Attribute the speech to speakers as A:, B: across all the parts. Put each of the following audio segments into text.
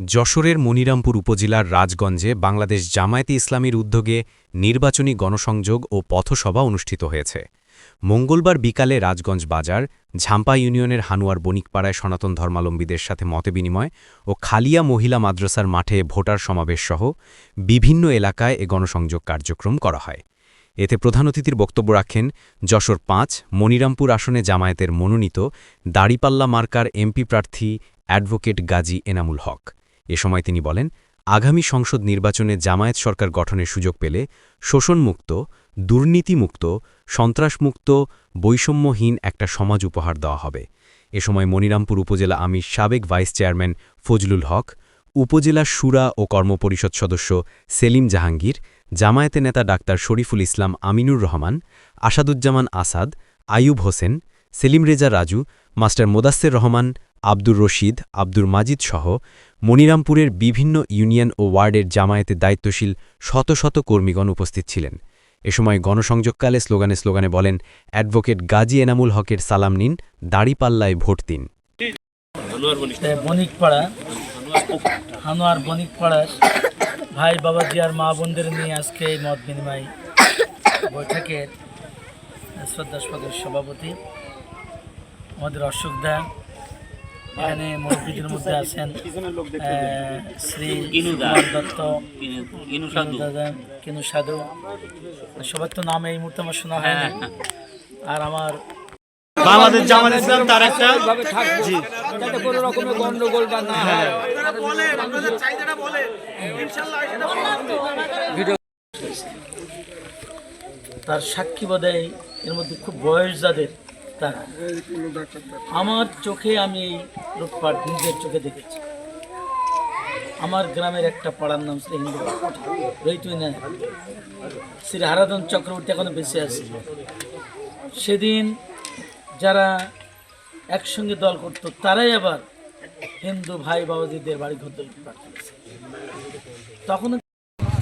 A: যশোরের মনিরামপুর উপজেলার রাজগঞ্জে বাংলাদেশ জামায়াতে ইসলামীর উদ্যোগে নির্বাচনী গণসংযোগ ও পথসভা অনুষ্ঠিত হয়েছে। মঙ্গলবার বিকালে রাজগঞ্জ বাজার, ঝাম্পা ইউনিয়নের হানুয়ার বণিকপাড়ায় সনাতন ধর্মাবলম্বীদের সাথে মতবিনিময় ও খালিয়া মহিলা মাদ্রাসার মাঠে ভোটার সমাবেশ সহ বিভিন্ন এলাকায় এ গণসংযোগ কার্যক্রম করা হয়। এতে প্রধান অতিথির বক্তব্য রাখেন যশোর পাঁচ, মনিরামপুর আসনে জামায়াতের মনোনীত দাড়িপাল্লা মার্কার এমপি প্রার্থী অ্যাডভোকেট গাজী এনামুল হক। এ সময় তিনি বলেন, আগামী সংসদ নির্বাচনে জামায়াত সরকার গঠনের সুযোগ পেলে শোষণমুক্ত, দুর্নীতিমুক্ত, সন্ত্রাসমুক্ত, বৈষম্যহীন একটা সমাজ উপহার দেওয়া হবে। এ সময় মনিরামপুর উপজেলা আমির সাবেক ভাইস চেয়ারম্যান ফজলুল হক, উপজেলা সুরা ও কর্মপরিষদ সদস্য সেলিম জাহাঙ্গীর, জামায়াতে নেতা ডাক্তার শরীফুল ইসলাম আমিনুর রহমান, আসাদুজ্জামান আসাদ, আইয়ুব হোসেন, সেলিম রেজা রাজু, মাস্টার মোদাস্সের রহমান আব্দুর রশিদ, আব্দুর মাজিদ সহ মনিরামপুরের বিভিন্ন ইউনিয়ন ও ওয়ার্ডের জামায়াতে দায়িত্বশীল শত শত কর্মীগণ উপস্থিত ছিলেন। এ সময় গণসংযোগকালে স্লোগানে স্লোগানে বলেন, অ্যাডভোকেট গাজী এনামুল হকের সালাম নিন, দাড়িপাল্লায় ভোট দিন।
B: ভাই বাবাজি আর মা বোনদের নিয়ে আজকে এই মত বিনিময় বৈঠকের শ্রদ্ধাস্পদ সভাপতি, আমাদের অশোক দা এখানে মন্ত্রীদের মধ্যে আছেন শ্রী দত্ত কিনু সাধু। সবার তো নাম এই মুহূর্তে আমার শোনা হয় না আর আমার
C: বাংলাদেশ জামাত ইসলাম তার একটা জি।
B: কোনো রকমের গন্ডগোলটা না হয়। তার সাক্ষী বোধহয় এর মধ্যে খুব বয়স যাদের। আমার চোখে আমি এই লুটপাট নিজের চোখে দেখেছি। আমার গ্রামের একটা পাড়ার নাম শ্রী হিন্দু রইতুই না শ্রী হারাধন চক্রবর্তী এখনও বেঁচে আছে। সেদিন যারা একসঙ্গে দল করত, তারাই আবার হিন্দু ভাই বাবাজিদের বাড়ি ঘর তখন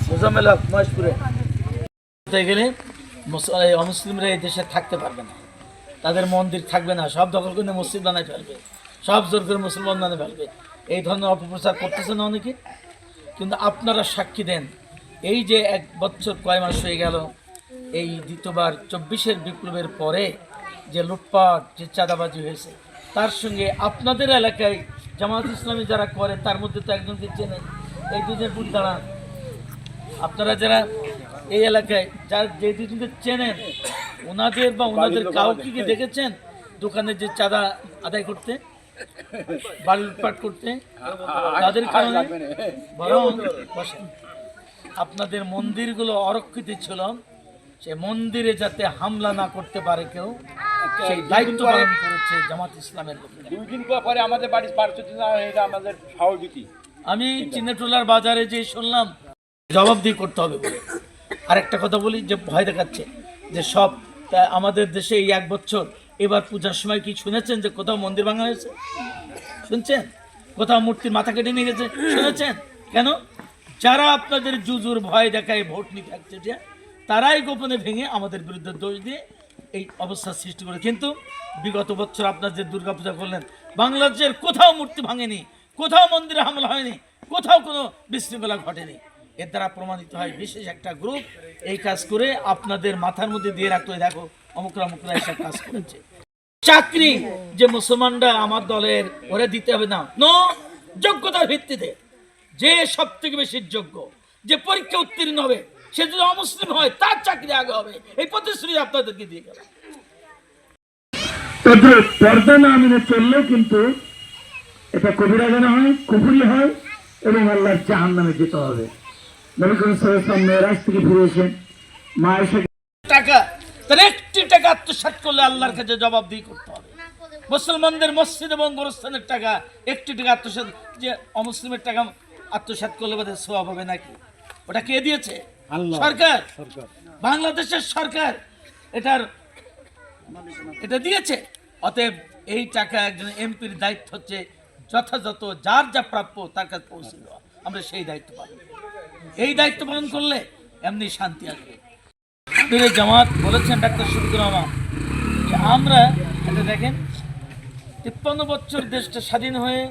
B: মোজামেলা মহেশপুরে গেলে অমুসলিমরা এই দেশে থাকতে পারবে না। তাদের মন্দির থাকবে না। সব দখল করে মসজিদ বানায় ফেলবে। সব জোর করে মুসলমান বানিয়ে ফেলবে। এই ধরনের অপপ্রচার করতেছে না অনেকে? কিন্তু আপনারা সাক্ষী দেন। এই যে এক বছর কয় মাস হয়ে গেল, এই দ্বিতীয়বার চব্বিশের বিপ্লবের পরে যে লুটপাট, যে চাঁদাবাজি হয়েছে, তার সঙ্গে আপনাদের এলাকায় জামাত ইসলামী যারা করে, তার মধ্যে তো একজনকে চেনেন। এই দুজন দাঁড়ান। আপনারা যারা এই এলাকায় যার যে দুজনকে চেনেন ওনাদের বা ওনাদের কাউকে কি দেখেছেন দোকানে যে চাঁদা আদায় করতে বাড়ি লুটপাট করতে তাদের কারণে বরং আপনাদের মন্দিরগুলো অরক্ষিত ছিল সে মন্দিরে যাতে হামলা না করতে পারে কেউ সেই দায়িত্ব পালন করেছে জামাত ইসলামের
C: দুই দিন পরে আমাদের বাড়ির এটা আমাদের সহযোগী
B: আমি চিনেটোলার বাজারে যে শুনলাম জবাবদিহি করতে হবে বলে আরেকটা কথা বলি, যে ভয় দেখাচ্ছে, যে সব আমাদের দেশে এই এক বছর এবার পূজার সময় কি শুনেছেন যে কোথাও মন্দির ভাঙা হয়েছে? শুনছেন? কোথাও মূর্তির মাথা কেটে নিয়ে গেছে? শুনেছেন? কেন? যারা আপনাদের জুজুর ভয় দেখায়, ভোট নিতে যে তারাই গোপনে ভেঙে আমাদের বিরুদ্ধে দোষ দিয়ে এই অবস্থার সৃষ্টি করে। কিন্তু বিগত বছর আপনার যে দুর্গাপূজা করলেন, বাংলাদেশের কোথাও মূর্তি ভাঙেনি, কোথাও মন্দিরে হামলা হয়নি, কোথাও কোনো বিশৃঙ্খলা ঘটেনি। এর দ্বারা প্রমাণিত হয়, বিশেষ একটা গ্রুপ এই কাজ করে আপনাদের মাথার মধ্যে দিয়ে রাখতো দেখো, অমুকরা অমুকরা এসব কাজ করেছে। চাকরি যে মুসলমানরা আমার দলের, ওরা দিতে হবে না। নো যোগ্যতার ভিত্তিতে। যে সব থেকে বেশি যোগ্য, যে পরীক্ষা উত্তীর্ণ হবে, সে যদি অমুসলিম হয়, তার চাকরি আগে হবে। এই প্রতিশ্রুতি আপনাদেরকে দিয়ে গেল
D: পর্দা না মেনে চললেও কিন্তু এটা কবিরা জানা হয় কুপুরি হয়, এবং আল্লাহর জাহান নামে যেতে হবে। নবী করিম মেয়েরাজ থেকে ফিরে মা এসে
B: টাকা তার একটি টাকা আত্মসাৎ করলে আল্লাহর কাছে জবাবদিহি করতে হবে। মুসলমানদের মসজিদ এবং গোরস্থানের টাকা একটি টাকা আত্মসাৎ যে অমুসলিমের টাকা আত্মসাৎ করলে বোধহয় সোয়াব হবে নাকি? ওটা কে দিয়েছে? সরকার? বাংলাদেশের সরকার। এটার এটা দিয়েছে। অতএব এই টাকা একজন এমপির দায়িত্ব হচ্ছে যথাযথ যার যা প্রাপ্য তার কাছে পৌঁছে দেওয়া। আমরা সেই দায়িত্ব পালন করি। এই দায়িত্ব পালন করলে এমনি শান্তি আসবে। জামাত বলেছেন ডাক্তার শফিকুর যে আমরা, এটা দেখেন, তিপ্পান্ন বছর দেশটা স্বাধীন হয়ে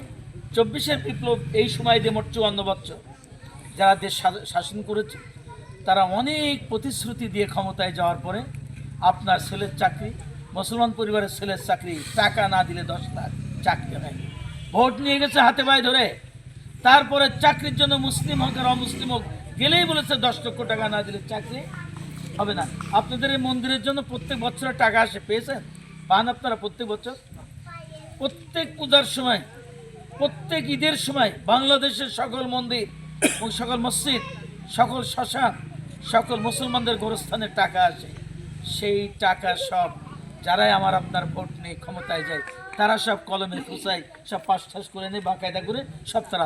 B: চব্বিশের বিপ্লব এই সময় দিয়ে মোট চুয়ান্ন বছর। যারা দেশ শাসন করেছে, তারা অনেক প্রতিশ্রুতি দিয়ে ক্ষমতায় যাওয়ার পরে আপনার ছেলের চাকরি, মুসলমান পরিবারের ছেলের চাকরি, টাকা না দিলে দশ লাখ চাকরি নেয় ভোট নিয়ে গেছে হাতে পায়ে ধরে। তারপরে চাকরির জন্য মুসলিম হোক আর অমুসলিম হোক, গেলেই বলেছে দশ লক্ষ টাকা না দিলে চাকরি হবে না। আপনাদের এই মন্দিরের জন্য প্রত্যেক বছরে টাকা আসে, পেয়েছেন? পান আপনারা প্রত্যেক বছর? প্রত্যেক পূজার সময়, প্রত্যেক ঈদের সময় বাংলাদেশের সকল মন্দির এবং সকল মসজিদ, সকল শ্মশান, সকল মুসলমানদের গোরস্থানের টাকা আসে। সেই টাকা সব যারাই আমার আপনার ভোট নিয়ে ক্ষমতায় যায় তারা সব কলমে ফুসাই সব পাশ ঠাস করে নেয় বাকায়দা করে সব তারা